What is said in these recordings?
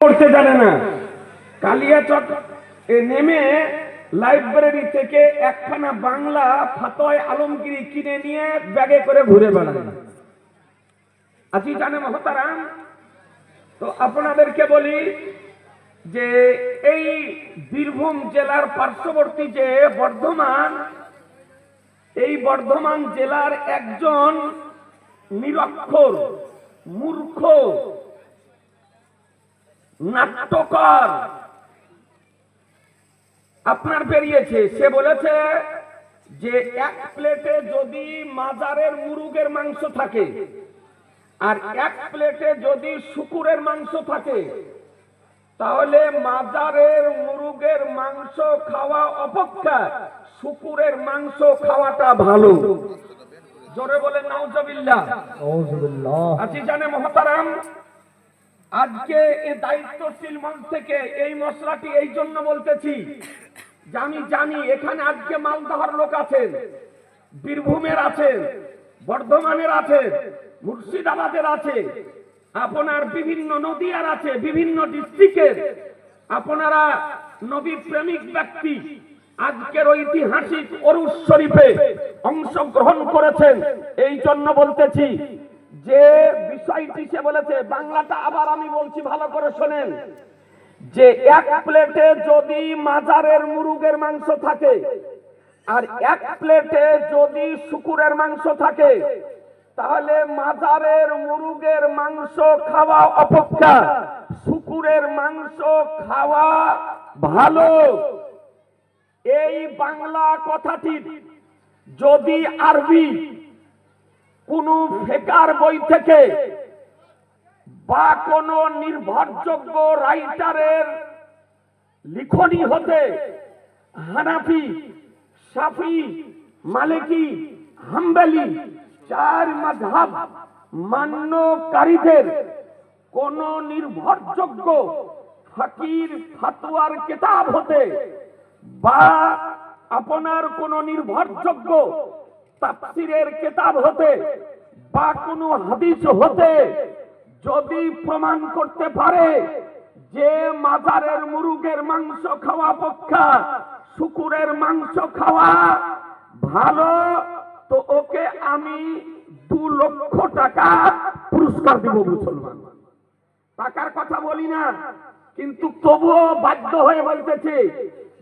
করতে জানে না। কালিয়াচক এ নেমে লাইব্রেরি থেকে একখানা বাংলা ফাতয় আলমগিরি কিনে নিয়ে ব্যাগে করে ঘুরে বেড়ায়। আছি জানে মহতারাম? তো আপনাদেরকে বলি যে এই বীরভূম জেলার পার্শ্ববর্তী যে বর্ধমান, এই বর্ধমান জেলার একজন নিরক্ষর, মূর্খ নাট্যকার। আপনার বেরিয়েছে। সে বলেছে যে এক প্লেটে যদি মাজারের মুরুগের মাংস থাকে আর এক প্লেটে যদি শুকুরের মাংস থাকে তাহলে মাজারের মুরুগের মাংস খাওয়া অপেক্ষা শুকুরের মাংস খাওয়াটা ভালো। জোরে বলে নাউজবিল্লা আছি জানে মহতারাম আজকে এই দায়িত্বশীল মঞ্চ থেকে এই মশলাটি এই জন্য বলতেছি যে আমি জানি, এখানে আজকে মালদহর লোক আছেন, বীরভূমের আছেন, বর্ধমানের আছে মুর্শিদাবাদের আছে, আপনার বিভিন্ন নদীয়ার আছে, বিভিন্ন ডিস্ট্রিক্টের আপনারা নবী প্রেমিক ব্যক্তি, আজকের ঐতিহাসিক অরুষ শরীফে অংশগ্রহণ করেছেন, এই জন্য বলতেছি যে বিষয়টি সে বলেছে, বাংলাটা আবার আমি বলছি, ভালো করে শোনেন। যে এক প্লেটে যদি মাজারের মুরুগের মাংস থাকে, আর এক প্লেটে যদি শুকুরের মাংস থাকে, তাহলে মাজারের মুরুগের মাংস খাওয়া অপেক্ষা, শুকুরের মাংস খাওয়া ভালো। এই বাংলা কথাটি যদি আরবি কোন ফেকার বই থেকে বা কোন নির্ভরযোগ্য রাইটারের লিখনি হতে হানাফি, সাফি, মালিকি, হাম্বেলি চার মাঝহাব মান্যকারীদের কোন নির্ভরযোগ্য ফকির ফাতুয়ার কেতাব হতে বা আপনার কোন নির্ভরযোগ্য তাফসিরের কিতাব হতে বা কোনো হাদিস হতে, যদি প্রমাণ করতে পারে যে মাজারের মুরুগের মাংস খাওয়া পক্ষা, শুকুরের মাংস খাওয়া ভালো, তো ওকে আমি দু লক্ষ টাকা পুরস্কার দিব মুসলমান। টাকার কথা বলি না, কিন্তু তবুও বাধ্য হয়ে বলতেছে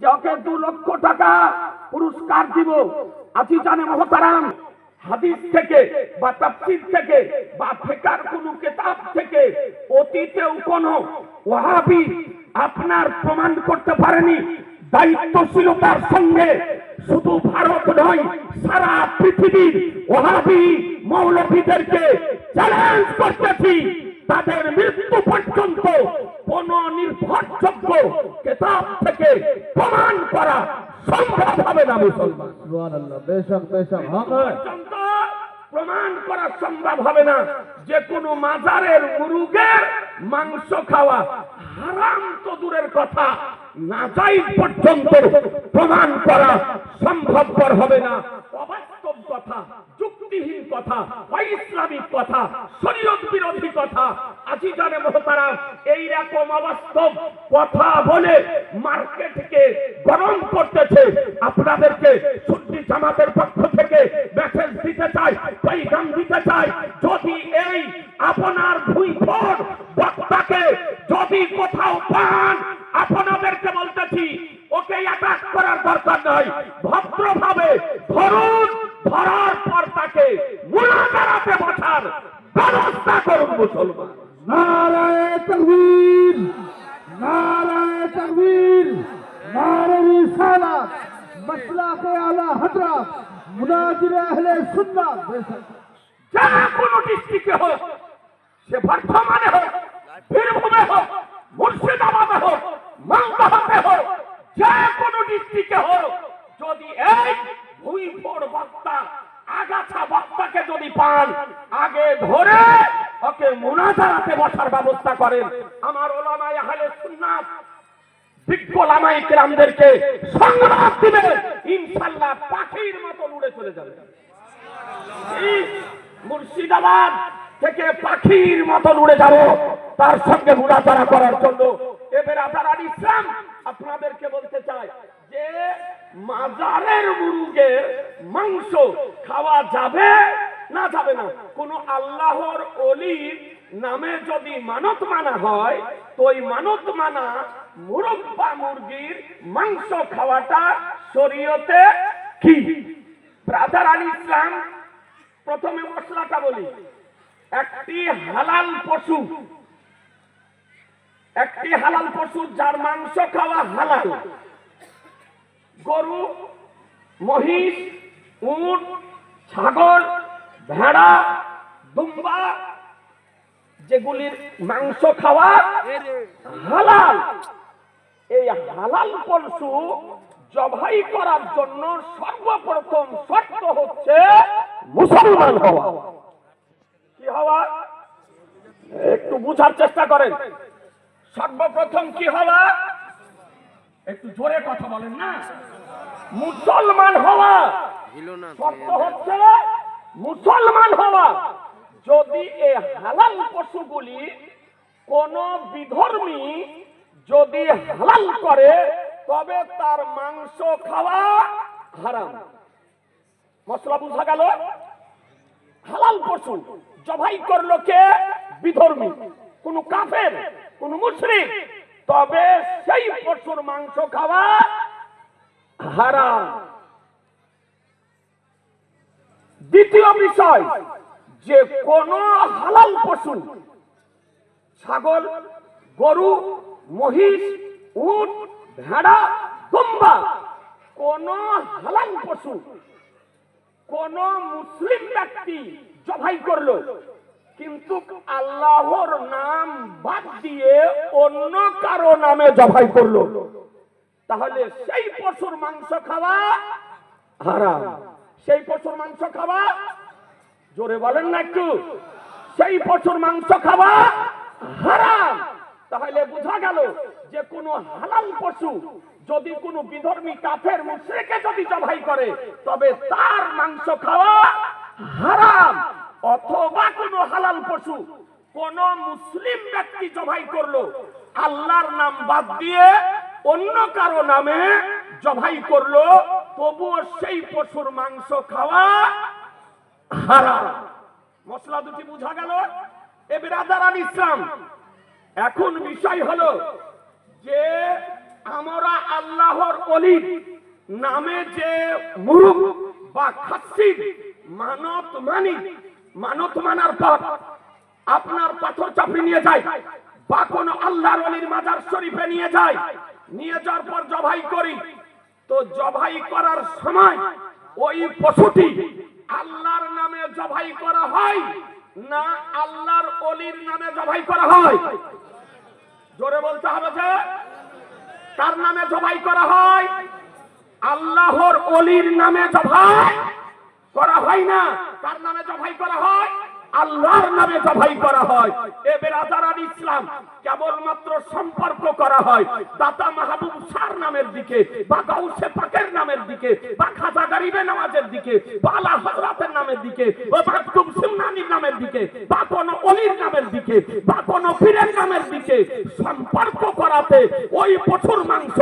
যে ওকে দু লক্ষ টাকা পুরস্কার দিব আছি জানে মহতারাম, হাদিস থেকে বা তাফসির থেকে বা ফেকার কোন কিতাব থেকে অতীতেও কোন ওয়াহাবি আপনার প্রমাণ করতে পারেনি। দায়িত্বশীলতার সঙ্গে শুধু ভারত নয়, সারা পৃথিবীর ওহাবি মৌলভীদেরকে চ্যালেঞ্জ করতেছি। তাদের মৃত্যু পর্যন্ত কোন নির্ভরযোগ্য কেতাব থেকে প্রমাণ করা সম্ভব হবে না মুসলমান। পর্যন্ত প্রমাণ করা সম্ভব হবে না। যে কোনো মাজারের মুরুগের মাংস খাওয়া হারাম তো দূরের কথা। না যাই পর্যন্ত প্রমাণ করা সম্ভবপর হবে না। অবাস্তব কথা। যুক্তিহীন কথা, অইসলামিক কথা, শরীয়ত বিরোধী কথা আজি জানে মহতারাম এইরকম অবাস্তব কথা বলে মার্কেটকে গরম করতেছে। আপনাদেরকে সুন্নি জামাতের পক্ষ থেকে মেসেজ দিতে চাই, পৈগাম দিতে চাই, যদি এই আপনার ভুই ফোর বক্তাকে যদি কোথাও পান, আপনাদেরকে বলতেছি, ওকে অ্যাটাক করার দরকার নাই। ভদ্রভাবে ধরুন ধরার পর তাকে মুনাজারাতে বসার ব্যবস্থা করুন মুসলমান নারায়ে তাকবীর নারায়ে তাকবীর নারে রিসালাত মাসলাকে আলা হযরত মুনাজির আহলে সুন্নাত বেশক যে কোনো ডিস্ট্রিক্টে হোক সে বর্ধমানে হোক, বীরভূমে হোক, মুর্শিদাবাদে হোক মালদাতে হোক, যে কোনো ডিস্ট্রিক্টে হোক, যদি এই ভুই ফোর বক্তা, আগাছা বক্তাকে যদি পান, আগে ধরে ওকে মুনাজারাতে বসার ব্যবস্থা করেন। আমার ওলামায় আহলে সুন্নাত, বিজ্ঞ লামাই কেরামদেরকে সংবাদ দিবেন ইনশাল্লাহ পাখির মতো উড়ে চলে যাবে। মুর্শিদাবাদ থেকে পাখির মতন উড়ে যাব। তার সঙ্গে ঘোরাফেরা করার জন্য। এবার আজার ইসলাম আপনাদেরকে বলতে চাই যে, মাজারের মুরুগের মাংস খাওয়া যাবে না যাবে না? কোন আল্লাহর অলির নামে যদি মানত মানা হয়, তো ওই মানত মানা মুরব্বা মুরগির মাংস খাওয়াটা শরীয়তে কি? ব্রাদার আলী ইসলাম, প্রথমে মশলাটা বলি। একটি হালাল পশু, একটি হালাল পশু যার মাংস খাওয়া হালাল। গরু, মহিষ, উট, ছাগল, ভেড়া, দুম্বা, যেগুলির মাংস খাওয়া হালাল। এই হালাল পশু জবাই করার জন্য সর্বপ্রথম শর্ত হচ্ছে মুসলমান হওয়া। হওয়া? একটু বুঝার চেষ্টা করেন। সর্বপ্রথম কি হওয়া? একটু জোরে কথা বলেন না। মুসলমান হওয়া। শর্ত হচ্ছে মুসলমান হওয়া। যদি এ হালাল পশুগুলি কোন বিধর্মী যদি হালাল করে, তবে তার মাংস খাওয়া হারাম। মশলা বুঝা গেল? হালাল পশু। জবাই করল কে? বিধর্মী। কোন কাফের, কোন মুশরিক। তবে সেই পশুর মাংস খাওয়া হারাম। দ্বিতীয় বিষয়, যে কোন হালাল পশু, ছাগল, গরু, মহিষ, উট, ভেড়া, দুম্বা, কোন হালাল পশু, কোন মুসলিম ব্যক্তি জবাই করল। কিন্তু আল্লাহর নাম বাদ দিয়ে অন্য কারও নামে জবাই করল। তাহলে সেই পশুর মাংস খাওয়া হারাম। সেই পশুর মাংস খাওয়া, জোরে বলেন না একটু, সেই পশুর মাংস খাওয়া হারাম। তাহলে বোঝা গেল যে কোন হালাল পশু যদি কোনো বিধর্মী কাফের মুশরিকে যদি জবাই করে, তবে তার মাংস খাওয়া হারাম। অথবা কোন হালাল পশু, কোন মুসলিম ব্যক্তি জবাই করল, আল্লাহর নাম বাদ দিয়ে অন্য কারও নামে জবাই করল, তবুও সেই পশুর মাংস খাওয়া হারাম। মশলা দুটি বোঝা গেল? এ বেরাদার ইসলাম। এখন বিষয় হলো যে আমরা আল্লাহর অলি নামে যে মুরুখ বা খাসির মানত মানি মানত মানার পর আপনার পাথর চাপড়ি নিয়ে যায় বা কোন আল্লাহর অলির মাজার শরীফে নিয়ে যায়। নিয়ে যাওয়ার পর জবাই করি। তো জবাই করার সময় ওই পশুটি আল্লাহর নামে জবাই করা হয় না আল্লাহর অলির নামে জবাই করা হয়? জোরে বলতে হবে যে, তার নামে জবাই করা হয়, আল্লাহর অলির নামে জবাই করা হয় না। তার নামে জবাই করা হয়। আল্লাহর নামে জবাই করা হয়। এ বেরাদারান ইসলাম কেবলমাত্র সম্পর্ক করা হয় দাতা মাহবুব সার নামের দিকে, বা গাউসে পাকের নামের দিকে, বা খাজা গরিবে নামাজের দিকে, বা আলা হযরতের নামের দিকে, বা মাকতুব সিমনানির নামের দিকে, বা কোন অলির নামের দিকে, বা কোন পীরের নামের দিকে সম্পর্ক করাতে ওই পশুর মাংস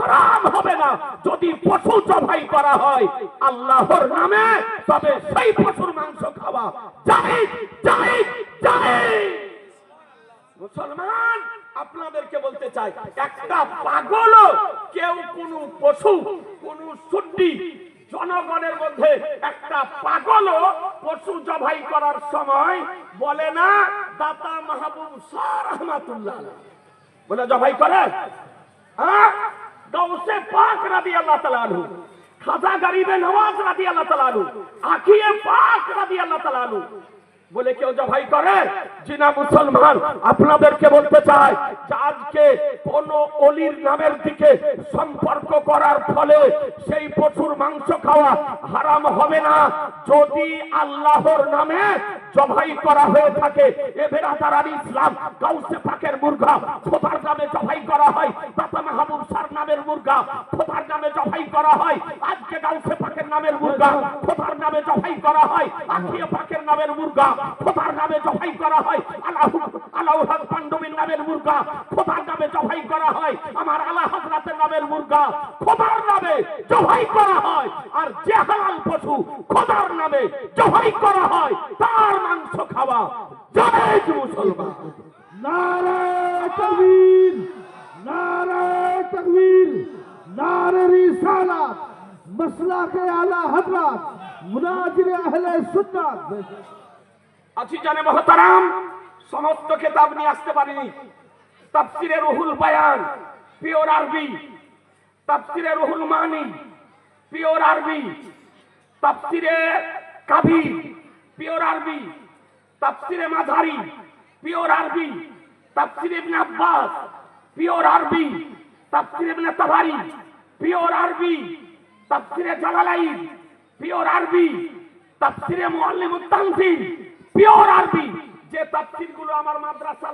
হারাম হবে না। যদি পশু জবাই করা হয় আল্লাহর নামে, তবে সেই পশুর মাংস মুসলমান, আপনাদেরকে বলতে চাই, একটা পাগল কেউ কোন পশু, কোন সুড্ডি জনগণের মধ্যে একটা পাগল পশু জবাই করার সময় বলে না, দাতা মাহবুব শাহ রহমাতুল্লাহ বলে জবাই করে? হ্যাঁ? গৌসে পাক রাদি আল্লাহ তাআলা খাজা গরিবে নওয়াজ রাদি আল্লাহ তালু আখিয়ে পাক রাদি আল্লাহ তালু বলে কেউ জবাই করে, জিনা মুসলমান, আপনাদেরকে বলতে চাই আজকে কোন অলির নামের দিকে সম্পর্ক করার ফলে সেই পশুর মাংস খাওয়া হারাম হবে না। যদি আল্লাহর নামে জবাই করা হয়ে থাকে। এবার তার ইসলাম, গাউসে পাকের মুরগা, খোদার নামে জবাই করা হয় দাতা মাহবুব সার নামের মুরগা, খোদার নামে জবাই করা হয়, আজকে গাউসে পাকের নামের মুরগা, খোদার নামে জবাই করা হয়, আখিয়ে পাকের নামের মুরগা নামে নামে জবাই করা হয় আল্লাহ আল্লাহ পাণ্ডবীর নামের মুরগা, খোদার নামে জবাই করা হয়, আমার আল্লাহ হাজরাতের নামের মুরগা, খোদার নামে জবাই করা হয়, আর যে হালাল পশু, খোদার নামে জবাই করা হয়, তার মাংস খাওয়া। জায়েজ মুসলমান। নারায় তকবীর নারায় তকবীর নারে রিসালাত আলা হযরত মুনাজির আহলে সুন্নাত। আছি জানে মহতারাম সমস্ত খেতাব নিয়ে আসতে পারিনি। তাফসিরে রুহুল বায়ান পিওর আরবি। তাফসিরে রুহুল মানি পিওর আরবি। তাফসিরে কাবি পিওর আরবি, তাফসিরে মাঝারি পিওর আরবি, তাফসিরে ইবনে আব্বাস, পিওর আরবি, তাফসিরে ইবনে তাবারি, পিওর আরবি, তাফসিরে জালালাইন, পিওর আরবি, তাফসিরে মুআল্লিমুত তানজিল পিওর আরবি। যে তাফসিরগুলো আমার মাদ্রাসা